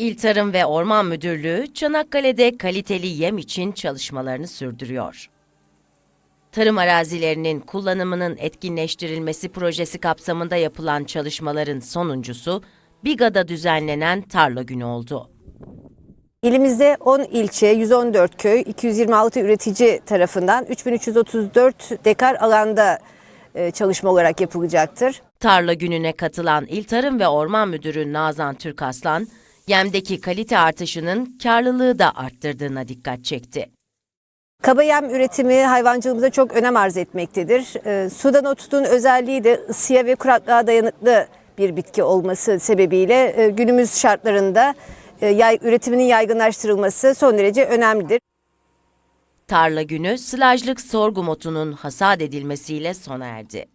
İl Tarım ve Orman Müdürlüğü Çanakkale'de kaliteli yem için çalışmalarını sürdürüyor. Tarım arazilerinin kullanımının etkinleştirilmesi projesi kapsamında yapılan çalışmaların sonuncusu Biga'da düzenlenen tarla günü oldu. İlimizde 10 ilçe, 114 köy, 226 üretici tarafından 3334 dekar alanda e, çalışma olarak yapılacaktır. Tarla gününe katılan İl Tarım ve Orman Müdürü Nazan Türkaslan, yemdeki kalite artışının karlılığı da arttırdığına dikkat çekti. Kaba yem üretimi hayvancılığımıza çok önem arz etmektedir. E, Sudan otutun özelliği de ısıya ve kuraklığa dayanıklı bir bitki olması sebebiyle e, günümüz şartlarında e, yay, üretiminin yaygınlaştırılması son derece önemlidir. Tarla günü sılajlık sorgum otunun hasat edilmesiyle sona erdi.